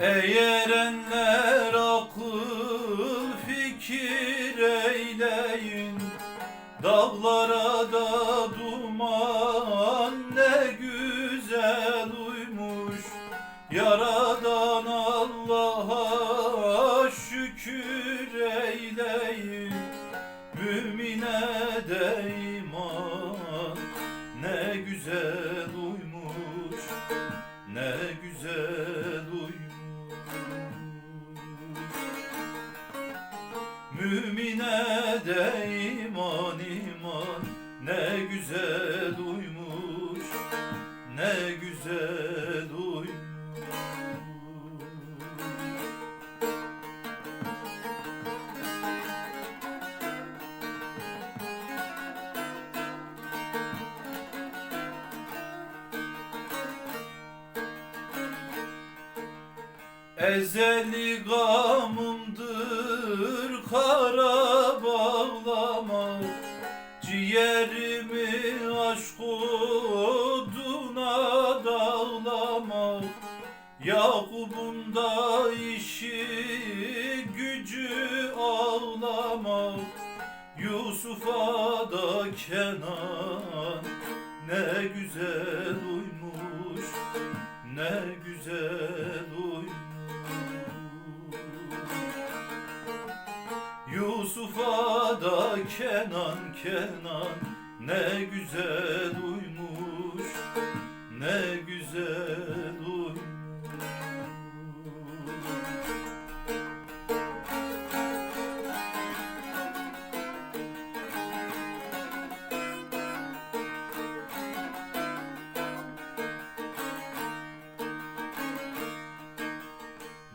Eğerenler akıl fikir eyleyin. Dağlara da duman ne güzel uymuş. Yaradan Allah'a şükür Mümine de iman iman ne güzel uymuş ne güzel uymuş. Ezeli gamımdır kara bağlamak Ciğerimi aşk oduna dağlamak Yakup'un da işi gücü ağlamak Yusuf'a da Kenan ne güzel uymuş ne güzel uymuş Yusuf'a Kenan Kenan ne güzel uymuş ne güzel uymuş.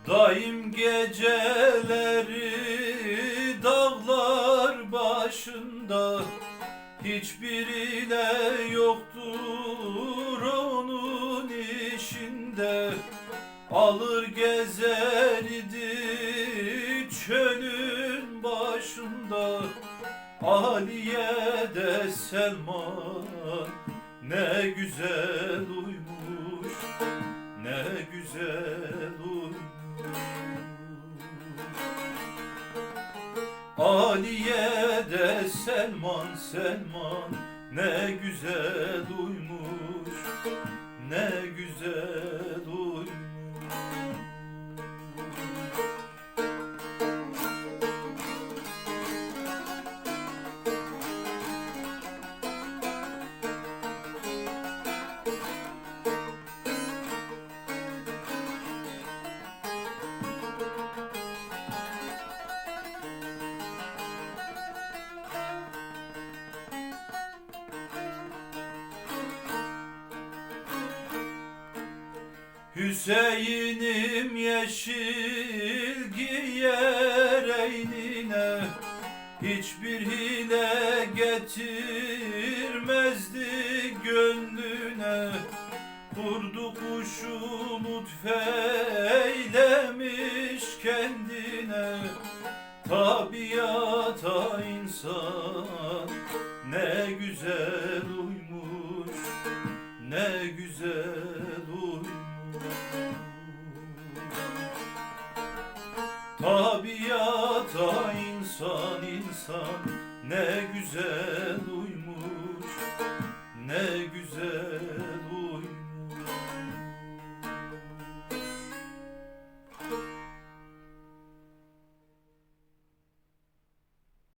Daim geceleri başında Hiçbiriyle yoktur onun işinde. Alır gezerdi çölün başında Aliye de Selman ne güzel uymuş ne güzel uymuş Aliye de Selman Selman ne güzel uymuş Hüseyin'im yeşil giyer eynine. Hiçbir hile getirmezdi gönlüne. Kurdu kuşu lütfeylemiş kendine. Tabiata insan ne güzel uymuş ne güzel Tabiata insan insan ne güzel uymuş ne güzel